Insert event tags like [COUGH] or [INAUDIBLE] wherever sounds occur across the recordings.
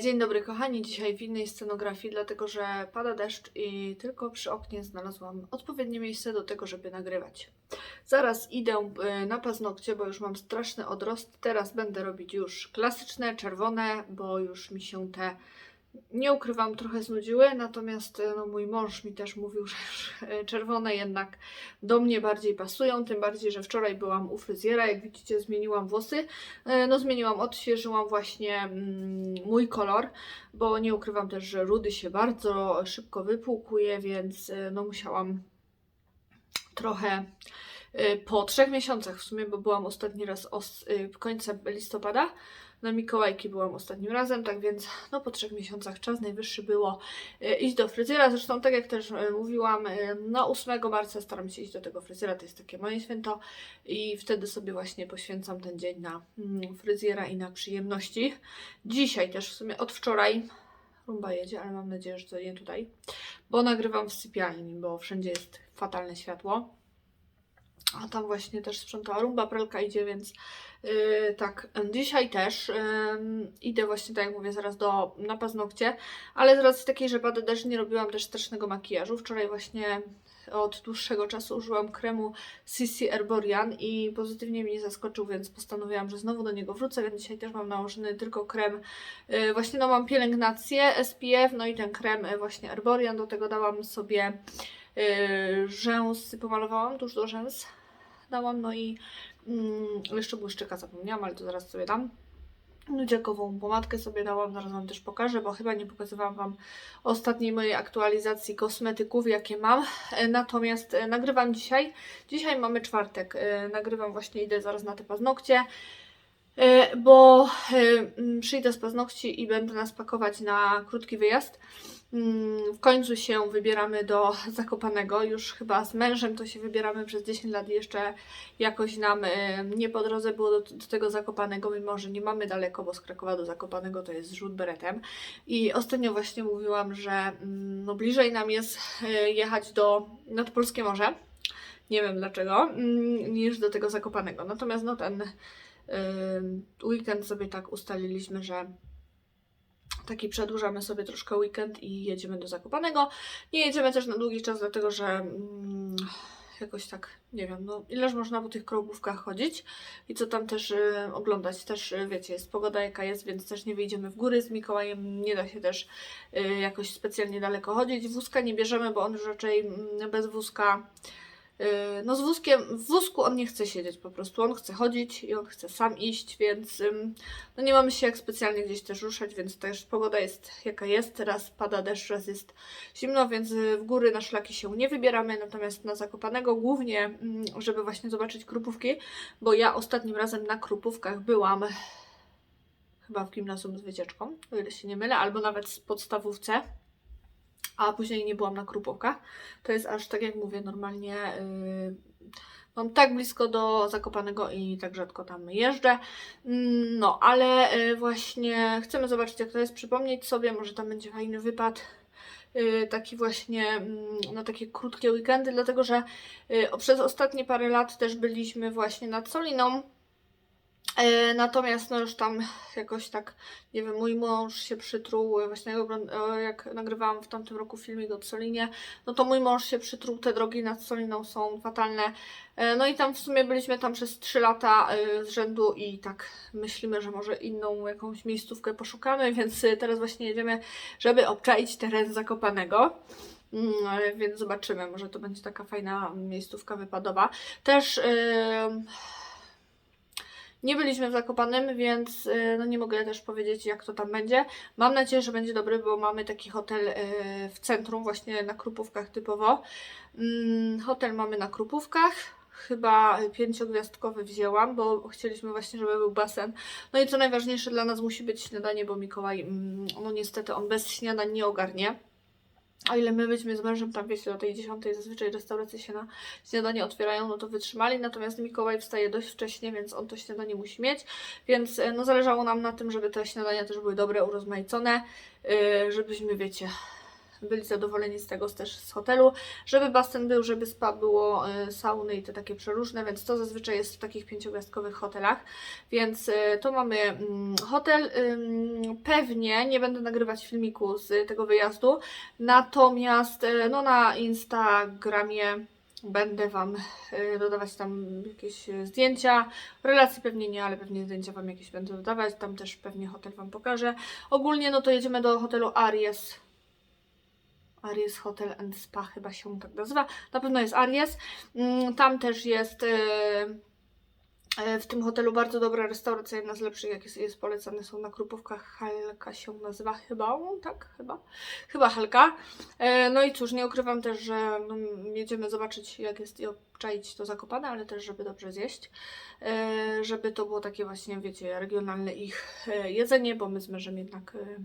Dzień dobry kochani, dzisiaj w innej scenografii, dlatego że pada deszcz i tylko przy oknie znalazłam odpowiednie miejsce do tego, żeby nagrywać. Zaraz idę e, na paznokcie, bo już mam straszny odrost. Teraz będę robić już klasyczne, czerwone, bo już mi się te, nie ukrywam, trochę znudziły. Natomiast e, no, mój mąż mi też mówił, [LAUGHS] że czerwone jednak do mnie bardziej pasują. Tym bardziej, że wczoraj byłam u fryzjera, jak widzicie, zmieniłam włosy. E, No, zmieniłam, odświeżyłam właśnie mm, mój kolor, bo nie ukrywam też, że rudy się bardzo szybko wypłukuje, więc e, no musiałam trochę po trzech miesiącach w sumie, bo byłam ostatni raz os, końcu listopada. Na Mikołajki byłam ostatnim razem, tak więc no po trzech miesiącach czas najwyższy było e, iść do fryzjera. Zresztą tak jak też e, mówiłam, e, no 8 marca staram się iść do tego fryzjera, to jest takie moje święto i wtedy sobie właśnie poświęcam ten dzień na mm, fryzjera i na przyjemności. Dzisiaj też w sumie od wczoraj rumba jedzie, ale mam nadzieję, że to nie tutaj, bo nagrywam w sypialni, bo wszędzie jest fatalne światło. A tam właśnie też sprzątała rumba, pralka idzie, więc yy, tak, dzisiaj też ym, idę właśnie, tak jak mówię, zaraz do, na paznokcie, ale z racji takiej, że pada deszcz, nie robiłam też strasznego makijażu. Wczoraj właśnie od dłuższego czasu użyłam kremu CC Herborian i pozytywnie mnie zaskoczył, więc postanowiłam, że znowu do niego wrócę, więc dzisiaj też mam nałożony tylko krem. Yy, właśnie no mam pielęgnację SPF, no i ten krem yy, właśnie Herborian, do tego dałam sobie yy, rzęsy, pomalowałam tuż do rzęs, dałam, no i mm, jeszcze błyszczyka zapomniałam, ale to zaraz sobie dam. Nudziakową pomadkę sobie dałam, zaraz Wam też pokażę, bo chyba nie pokazywałam Wam ostatniej mojej aktualizacji kosmetyków, jakie mam. E, Natomiast e, nagrywam dzisiaj. Dzisiaj mamy czwartek. E, Nagrywam właśnie, idę zaraz na te paznokcie. Bo przyjdę z paznokci i będę nas pakować na krótki wyjazd. Mm, W końcu się wybieramy do [LAUGHS] Zakopanego. Już chyba z mężem to się wybieramy przez 10 lat jeszcze jakoś nam e, nie po drodze było do, do tego Zakopanego, mimo że nie mamy daleko, bo z Krakowa do Zakopanego to jest zrzut beretem. I ostatnio właśnie mówiłam, że mm, no bliżej nam jest e, jechać do nad Polskie Morze. Nie wiem dlaczego, mm, niż do tego Zakopanego. Natomiast no ten ym, weekend sobie tak ustaliliśmy, że taki przedłużamy sobie troszkę weekend i jedziemy do Zakopanego. Nie jedziemy też na długi czas, dlatego że mm, jakoś tak, nie wiem, no ileż można po tych krągówkach chodzić i co tam też y, oglądać. Też y, wiecie, jest pogoda jaka jest, więc też nie wyjdziemy w góry z Mikołajem, nie da się też y, jakoś specjalnie daleko chodzić. Wózka nie bierzemy, bo on już raczej mm, bez wózka No z wózkiem, w wózku on nie chce siedzieć po prostu, on chce chodzić i on chce sam iść, więc no nie mamy się jak specjalnie gdzieś też ruszać, więc też pogoda jest jaka jest, raz pada deszcz, raz jest zimno, więc y, w góry na szlaki się nie wybieramy, natomiast na Zakopanego głównie, mm, żeby właśnie zobaczyć krupówki, bo ja ostatnim razem na krupówkach byłam chyba w gimnazjum z wycieczką, o ile się nie mylę, albo nawet w podstawówce a później nie byłam na Krupówkach. To jest aż tak jak mówię, normalnie yy, mam tak blisko do Zakopanego i tak rzadko tam jeżdżę. Mm, No, ale yy, właśnie chcemy zobaczyć jak to jest, przypomnieć sobie, może tam będzie fajny wypad. yy, Taki właśnie mm, na takie krótkie weekendy, dlatego że yy, przez ostatnie parę lat też byliśmy właśnie nad Soliną. E, Natomiast no już tam jakoś tak, nie wiem, mój mąż się przytruł, e, właśnie e, jak nagrywałam w tamtym roku filmik o Solinie, no to mój mąż się przytruł, te drogi nad Soliną są fatalne. No i tam w sumie byliśmy tam przez 3 lata z rzędu i tak myślimy, że może inną jakąś miejscówkę poszukamy, [LAUGHS] więc teraz właśnie jedziemy, żeby obczaić teren Zakopanego. Mm, Więc zobaczymy, może to będzie taka fajna miejscówka wypadowa. Też em, nie byliśmy w Zakopanem, więc y, no nie mogę też powiedzieć, jak to tam będzie. Mam nadzieję, że będzie dobry, bo mamy taki hotel y, w centrum, właśnie na Krupówkach typowo. Mm, Hotel mamy na Krupówkach. Chyba pięciogwiazdkowy wzięłam, bo chcieliśmy właśnie, żeby był basen. No i co najważniejsze dla nas musi być śniadanie, bo Mikołaj, mm, no niestety on bez śniadań nie ogarnie. O ile my byśmy z mężem tam, wiecie, do tej 10 zazwyczaj restauracje się na śniadanie otwierają, no to wytrzymali, natomiast Mikołaj wstaje dość wcześnie, więc on to śniadanie musi mieć, więc e, no zależało nam na tym, żeby te śniadania też były dobre, urozmaicone, yy, żebyśmy, wiecie, byli zadowoleni z tego też z hotelu, żeby basen był, żeby spa było, y, sauny i te takie przeróżne, więc to zazwyczaj jest w takich pięciogwiazdkowych hotelach, więc y, to mamy mm, hotel, pewnie nie będę nagrywać filmiku z tego wyjazdu, natomiast y, no na Instagramie Będę Wam dodawać tam jakieś zdjęcia. Relacji pewnie nie, ale pewnie zdjęcia Wam jakieś będę dodawać. Tam też pewnie hotel Wam pokażę. Ogólnie no to jedziemy do hotelu Aries. Aries Hotel and Spa chyba się tak nazywa. Na pewno jest Aries. Mm, Tam też jest y, y, w tym hotelu bardzo dobra restauracja, jedna z lepszych, jakie jest polecane są na Krupówkach. Halka się nazywa chyba, tak? Chyba. Chyba Halka. E, No i cóż, nie ukrywam też, że no, jedziemy zobaczyć jak jest i obczaić to Zakopane, ale też żeby dobrze zjeść. E, Żeby to było takie właśnie, wiecie, regionalne ich e, jedzenie, bo my z mężem jednak... e,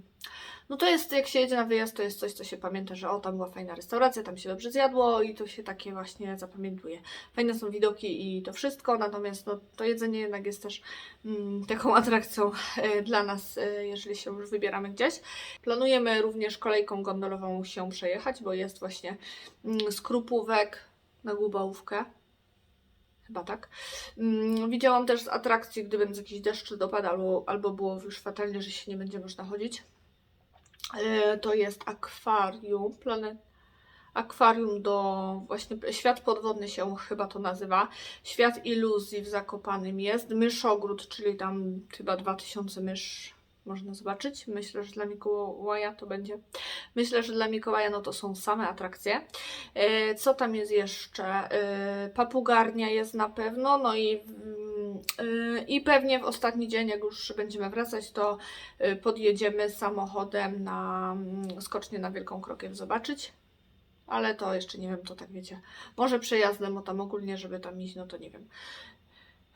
No to jest, jak się jedzie na wyjazd, to jest coś, co się pamięta, że o, tam była fajna restauracja, tam się dobrze zjadło i to się takie właśnie zapamiętuje. Fajne są widoki i to wszystko, natomiast no, to jedzenie jednak jest też mm, taką atrakcją dla nas, jeżeli się już wybieramy gdzieś. Planujemy również kolejką gondolową się przejechać, bo jest właśnie mm, z Krupówek na Gubałówkę. Chyba tak. Mm, Widziałam też z atrakcji, gdy będzie jakiś deszcz dopadł albo, albo było już fatalnie, że się nie będzie można chodzić. E, To jest akwarium, planet akwarium do właśnie świat podwodny się chyba to nazywa. Świat iluzji w Zakopanym jest. Myszogród, czyli tam chyba 2000 mysz można zobaczyć. Myślę, że dla Mikołaja to będzie. Myślę, że dla Mikołaja no to są same atrakcje. E, Co tam jest jeszcze? E, Papugarnia jest na pewno, no i mm, e, i pewnie w ostatni dzień, jak już będziemy wracać, to podjedziemy samochodem na mm, skocznie na Wielką Krokiew zobaczyć. Ale to jeszcze nie wiem, to tak wiecie. Może przejazdem, bo tam ogólnie, żeby tam iść, no to nie wiem.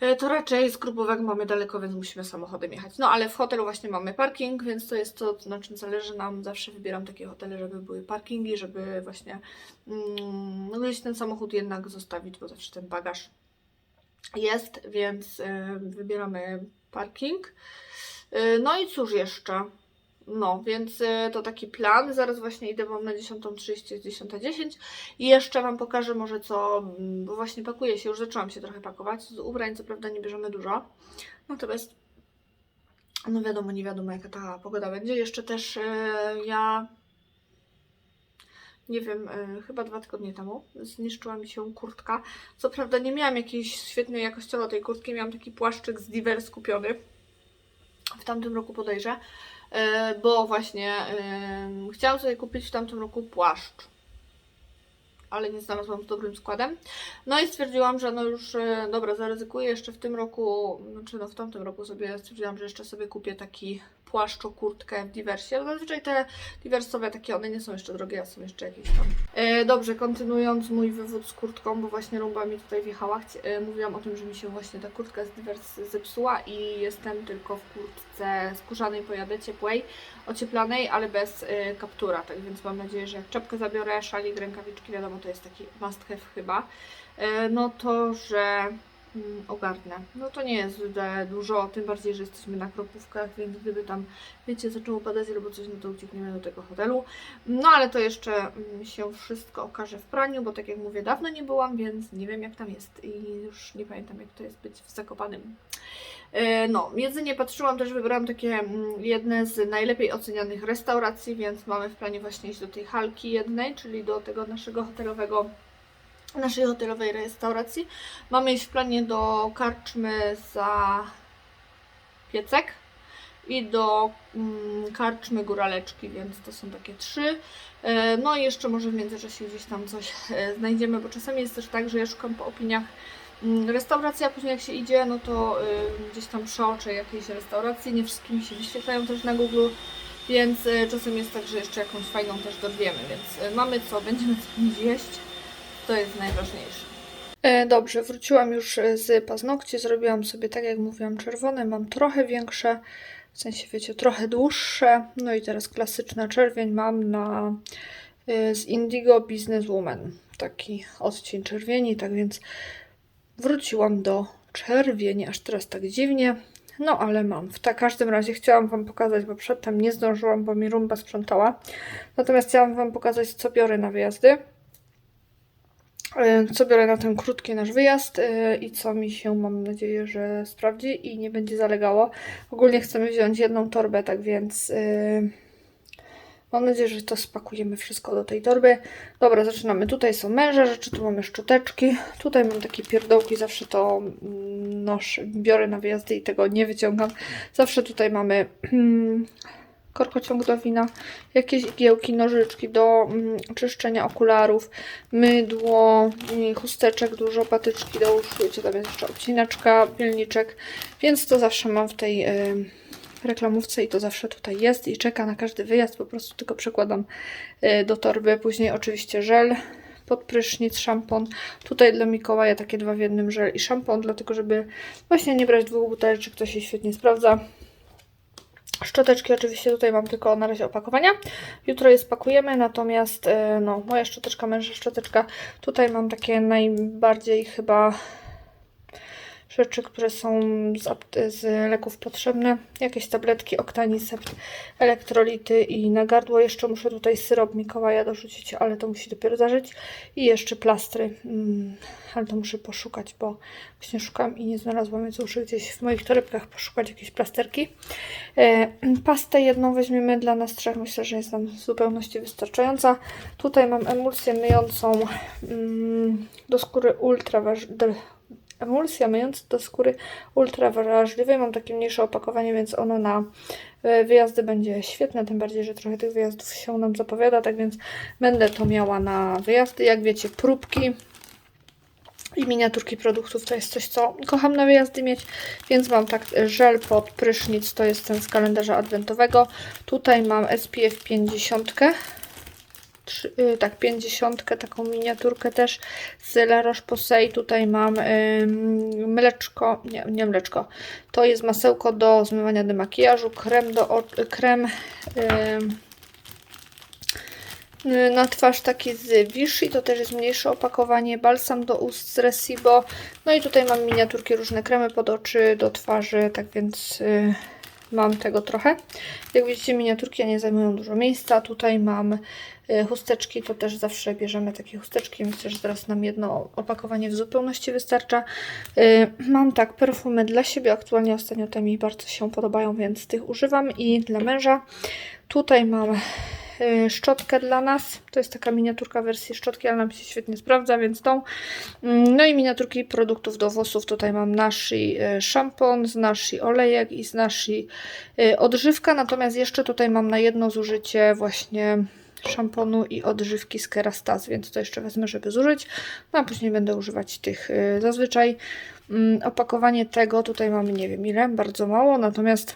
E, To raczej z Krupówek mamy daleko, więc musimy samochodem jechać. No ale w hotelu właśnie mamy parking, więc to jest to, na czym zależy nam. Zawsze wybieram takie hotele, żeby były parkingi, żeby właśnie mm, no gdzieś ten samochód jednak zostawić, bo zawsze ten bagaż jest, więc e, wybieramy parking. E, No i cóż jeszcze? No, więc e, to taki plan. Zaraz właśnie idę mam na 10.30, jest 10.10 i jeszcze Wam pokażę może co, mm, bo właśnie pakuję się, już zaczęłam się trochę pakować. Z ubrań co prawda nie bierzemy dużo, natomiast no wiadomo, nie wiadomo jaka ta pogoda będzie. Jeszcze też e, ja nie wiem, e, chyba dwa tygodnie temu zniszczyła mi się kurtka. Co prawda nie miałam jakiejś świetnej jakościowo tej kurtki, miałam taki płaszczyk z Divers kupiony w tamtym roku podejrzę, e, bo właśnie e, chciałam sobie kupić w tamtym roku płaszcz, ale nie znalazłam z dobrym składem. No i stwierdziłam, że no już e, dobra, zaryzykuję jeszcze w tym roku, znaczy no w tamtym roku sobie stwierdziłam, że jeszcze sobie kupię taki płaszcz, kurtkę w diversie. Zazwyczaj te diversowe takie, one nie są jeszcze drogie, a są jeszcze jakieś tam. E, dobrze, kontynuując mój wywód z kurtką, bo właśnie rumba mi tutaj wjechała. E, mówiłam o tym, że mi się właśnie ta kurtka z divers zepsuła i jestem tylko w kurtce skórzanej pojadę, ciepłej, ocieplanej, ale bez e, kaptura, tak więc mam nadzieję, że jak czapkę zabiorę, szalik, rękawiczki, wiadomo, to jest taki must have chyba, e, no to, że ogarnę. No to nie jest dużo, tym bardziej, że jesteśmy na kropówkach, więc gdyby tam, wiecie, zaczęło padać albo coś, no to uciekniemy do tego hotelu. No ale to jeszcze mm, się wszystko okaże w praniu, bo tak jak mówię, dawno nie byłam, więc nie wiem jak tam jest i już nie pamiętam jak to jest być w Zakopanym. E, No, jedzenie patrzyłam, też wybrałam takie mm, jedne z najlepiej ocenianych restauracji, więc mamy w planie właśnie iść do tej halki jednej, czyli do tego naszego hotelowego naszej hotelowej restauracji. Mamy iść w planie do karczmy za piecek i do mm, karczmy góraleczki, więc to są takie trzy. E, No i jeszcze może w międzyczasie gdzieś tam coś e, znajdziemy, bo czasami jest też tak, że ja szukam po opiniach mm, restauracji, a później jak się idzie, no to y, gdzieś tam przeoczę jakiejś restauracji, nie wszystkie mi się wyświetlają też na Google, więc y, czasem jest tak, że jeszcze jakąś fajną też dorwiemy, więc mamy co, będziemy co jeść, to jest najważniejsze. E, Dobrze, wróciłam już e, z paznokci, zrobiłam sobie tak jak mówiłam czerwone, mam trochę większe, w sensie wiecie, trochę dłuższe, no i teraz klasyczna czerwień mam na y, z Indigo Businesswoman, taki odcień czerwieni, tak więc wróciłam do czerwieni, aż teraz tak dziwnie. No ale mam. W każdym razie chciałam Wam pokazać, bo przedtem nie zdążyłam, bo mi rumba sprzątała. Natomiast chciałam Wam pokazać, co biorę na wyjazdy. E, Co biorę na ten krótki nasz wyjazd e, i co mi się, mam nadzieję, że sprawdzi i nie będzie zalegało. Ogólnie chcemy wziąć jedną torbę, tak więc e, mam nadzieję, że to spakujemy wszystko do tej torby. Dobra, zaczynamy. Tutaj są męże rzeczy, tu mamy szczoteczki. Tutaj mam takie pierdołki, zawsze to mm, noszę, biorę na wyjazdy i tego nie wyciągam. Zawsze tutaj mamy [CLEARS THROAT] korkociąg do wina, jakieś igiełki, nożyczki do mm, czyszczenia okularów, mydło, mm, chusteczek, dużo patyczki do uszu, wiecie, tam jest jeszcze obcinaczka, pilniczek, więc to zawsze mam w tej y, reklamówce i to zawsze tutaj jest i czeka na każdy wyjazd, po prostu tylko przekładam y, do torby, później oczywiście żel, pod prysznic, szampon. Tutaj dla Mikołaja takie dwa w jednym żel i szampon, dlatego żeby właśnie nie brać dwóch buteleczek, to się świetnie sprawdza. Szczoteczki oczywiście tutaj mam tylko na razie opakowania. Jutro je spakujemy, natomiast e, no, moja szczoteczka, męża szczoteczka. Tutaj mam takie najbardziej chyba rzeczy, które są z, z leków potrzebne. Jakieś tabletki, oktanisept, elektrolity i na gardło jeszcze muszę tutaj syrop Mikołaja dorzucić, ale to musi dopiero zażyć. I jeszcze plastry, mm, ale to muszę poszukać, bo właśnie szukam i nie znalazłam, więc muszę gdzieś w moich torebkach poszukać jakieś plasterki. E, pastę jedną weźmiemy dla nas trzech, myślę, że jest nam w zupełności wystarczająca. Tutaj mam emulsję myjącą mm, do skóry ultra emulsja myjąca do skóry ultra wrażliwej. Mam takie mniejsze opakowanie, więc ono na e, wyjazdy będzie świetne, tym bardziej, że trochę tych wyjazdów się nam zapowiada, tak więc będę to miała na wyjazdy. Jak wiecie, próbki i miniaturki produktów to jest coś, co kocham na wyjazdy mieć, więc mam tak żel pod prysznic, to jest ten z kalendarza adwentowego. Tutaj mam SPF 50, y, tak 50, taką miniaturkę też z La Roche-Posay. Tutaj mam ym, mleczko, nie, nie mleczko, to jest masełko do zmywania demakijażu, krem do krem y, na twarz taki z Vichy, to też jest mniejsze opakowanie, balsam do ust z Resibo, no i tutaj mam miniaturki, różne kremy pod oczy, do twarzy, tak więc y, mam tego trochę. Jak widzicie miniaturki nie zajmują dużo miejsca, tutaj mam y, chusteczki, to też zawsze bierzemy takie chusteczki, myślę, że teraz nam jedno opakowanie w zupełności wystarcza. Y, mam tak perfumy dla siebie, aktualnie ostatnio te mi bardzo się podobają, więc tych używam i dla męża. Tutaj mam szczotkę dla nas. To jest taka miniaturka wersji szczotki, ale nam się świetnie sprawdza, więc tą. Mm, No i miniaturki produktów do włosów. Tutaj mam Nashi y, szampon, z Nashi olejek i z Nashi y, odżywka. Natomiast jeszcze tutaj mam na jedno zużycie właśnie szamponu i odżywki z Kerastase, więc to jeszcze wezmę, żeby zużyć. No a później będę używać tych y, zazwyczaj. Mm, Opakowanie tego tutaj mamy nie wiem ile, bardzo mało, natomiast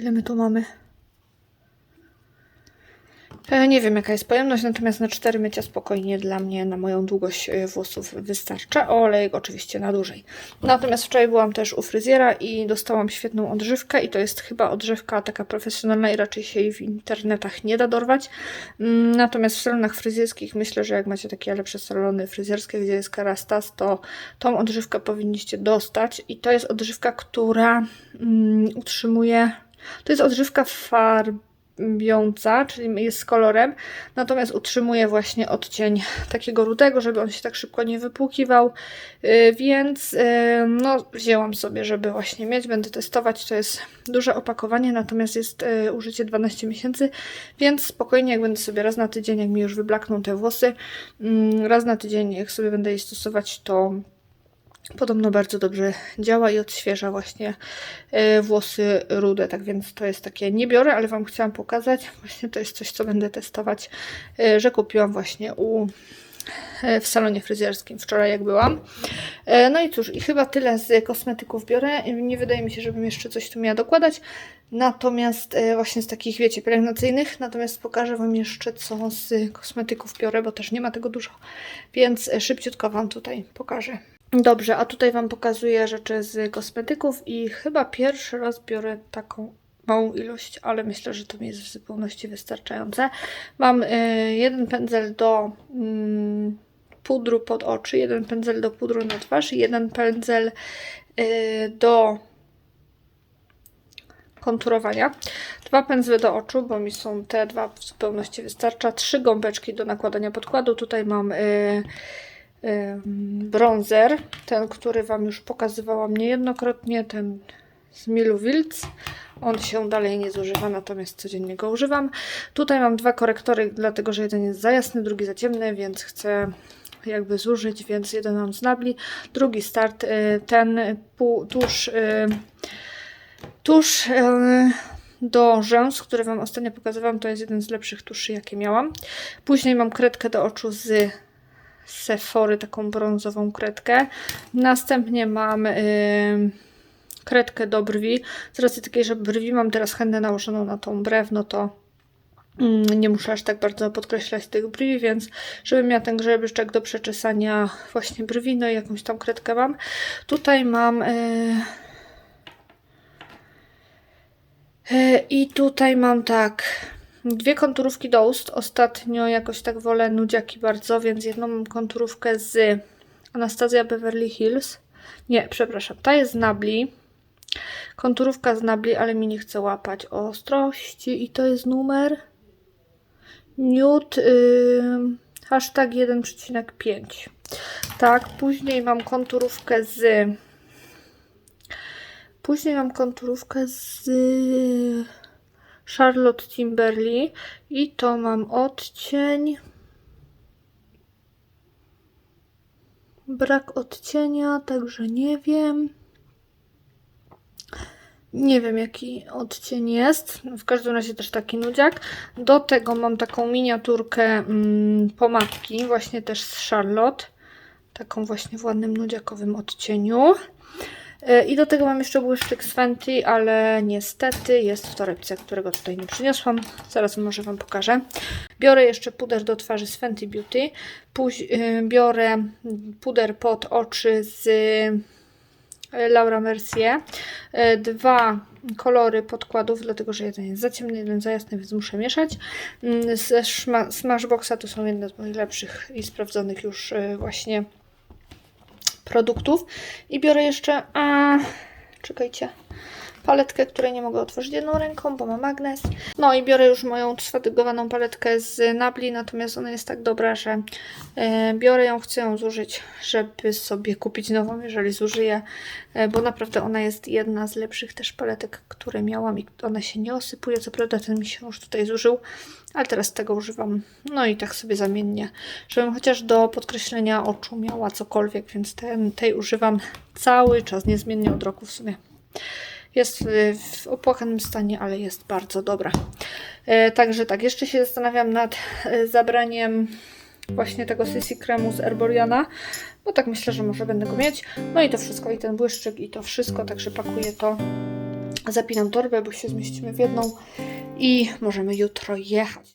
ile my tu mamy? E, Nie wiem jaka jest pojemność, natomiast na 4 mycia spokojnie dla mnie, na moją długość e, włosów wystarcza. Olejek oczywiście na dłużej. Natomiast wczoraj byłam też u fryzjera i dostałam świetną odżywkę i to jest chyba odżywka taka profesjonalna i raczej się jej w internetach nie da dorwać. Mm, Natomiast w salonach fryzjerskich myślę, że jak macie takie lepsze salony fryzjerskie, gdzie jest Karastas, to tą odżywkę powinniście dostać i to jest odżywka, która mm, utrzymuje... To jest odżywka farb biąca, czyli jest z kolorem, natomiast utrzymuje właśnie odcień takiego rudego, żeby on się tak szybko nie wypłukiwał, Yy, więc yy, no wzięłam sobie, żeby właśnie mieć, będę testować, to jest duże opakowanie, natomiast jest yy, użycie 12 miesięcy, więc spokojnie jak będę sobie raz na tydzień, jak mi już wyblakną te włosy, mm, raz na tydzień jak sobie będę je stosować, to Podobno bardzo dobrze działa i odświeża właśnie e, włosy rude, tak więc to jest takie, nie biorę, ale Wam chciałam pokazać, właśnie to jest coś, co będę testować, e, że kupiłam właśnie u e, w salonie fryzjerskim wczoraj jak byłam. No i cóż, i chyba tyle z kosmetyków biorę. Nie wydaje mi się, żebym jeszcze coś tu miała dokładać. Natomiast właśnie z takich, wiecie, pielęgnacyjnych. Natomiast pokażę Wam jeszcze, co z kosmetyków biorę, bo też nie ma tego dużo. Więc szybciutko Wam tutaj pokażę. Dobrze, a tutaj Wam pokazuję rzeczy z kosmetyków i chyba pierwszy raz biorę taką małą ilość, ale myślę, że to mi jest w zupełności wystarczające. Mam y, jeden pędzel do mm, pudru pod oczy, jeden pędzel do pudru na twarz i jeden pędzel y, do konturowania. Dwa pędzle do oczu, bo mi są te dwa w zupełności wystarcza. Trzy gąbeczki do nakładania podkładu. Tutaj mam y, bronzer, ten, który Wam już pokazywałam niejednokrotnie, ten z Milu Wilc. On się dalej nie zużywa, natomiast codziennie go używam. Tutaj mam dwa korektory, dlatego że jeden jest za jasny, drugi za ciemny, więc chcę jakby zużyć, więc jeden mam z Nabli, drugi start, y, ten tusz, tusz y, do rzęs, który Wam ostatnio pokazywałam, to jest jeden z lepszych tuszy, jakie miałam. Później mam kredkę do oczu z Sephory, taką brązową kredkę. Następnie mam y, kredkę do brwi. Z racji takiej, że brwi mam teraz chętnie nałożoną na tą brew, no to mm, nie muszę aż tak bardzo podkreślać tych brwi, więc żebym miała ten grzebyczek do przeczesania właśnie brwi, no i jakąś tam kredkę mam. Tutaj mam... y, y, I tutaj mam tak, dwie konturówki do ust. Ostatnio jakoś tak wolę nudziaki bardzo, więc jedną konturówkę z Anastasia Beverly Hills. Nie, przepraszam, ta jest z Nabli. Konturówka z Nabli, ale mi nie chce łapać ostrości i to jest numer Nude yy, hashtag 1,5. Tak, później mam konturówkę z później mam konturówkę z Charlotte Timberly i to mam odcień brak odcienia, także nie wiem. Nie wiem jaki odcień jest. W każdym razie też taki nudziak. Do tego mam taką miniaturkę mm, pomadki, właśnie też z Charlotte. Taką właśnie w ładnym nudziakowym odcieniu. E, I do tego mam jeszcze błyszczyk z Fenty, ale niestety jest w torebce, którego tutaj nie przyniosłam. Zaraz może Wam pokażę. Biorę jeszcze puder do twarzy z Fenty Beauty. Póź, y, biorę puder pod oczy z y, Laura Mercier. Y, Dwa kolory podkładów, dlatego że jeden jest za ciemny, jeden za jasny, więc muszę mieszać. Mm, Ze Smashboxa to są jedne z moich lepszych i sprawdzonych już właśnie produktów. I biorę jeszcze, a, czekajcie, paletkę, której nie mogę otworzyć jedną ręką, bo ma magnes. No i biorę już moją sfatygowaną paletkę z Nabli, natomiast ona jest tak dobra, że e, biorę ją, chcę ją zużyć, żeby sobie kupić nową, jeżeli zużyję, e, bo naprawdę ona jest jedna z lepszych też paletek, które miałam i ona się nie osypuje. Co prawda ten mi się już tutaj zużył, ale teraz tego używam. No i tak sobie zamiennie, żebym chociaż do podkreślenia oczu miała cokolwiek, więc ten, tej używam cały czas, niezmiennie od roku w sumie. Jest w, w opłakanym stanie, ale jest bardzo dobra. E, także tak, jeszcze się zastanawiam nad e, zabraniem właśnie tego CC kremu z Erboriana, bo tak myślę, że może będę go mieć. No i to wszystko, i ten błyszczyk, i to wszystko, także pakuję to. Zapinam torbę, bo się zmieścimy w jedną i możemy jutro jechać.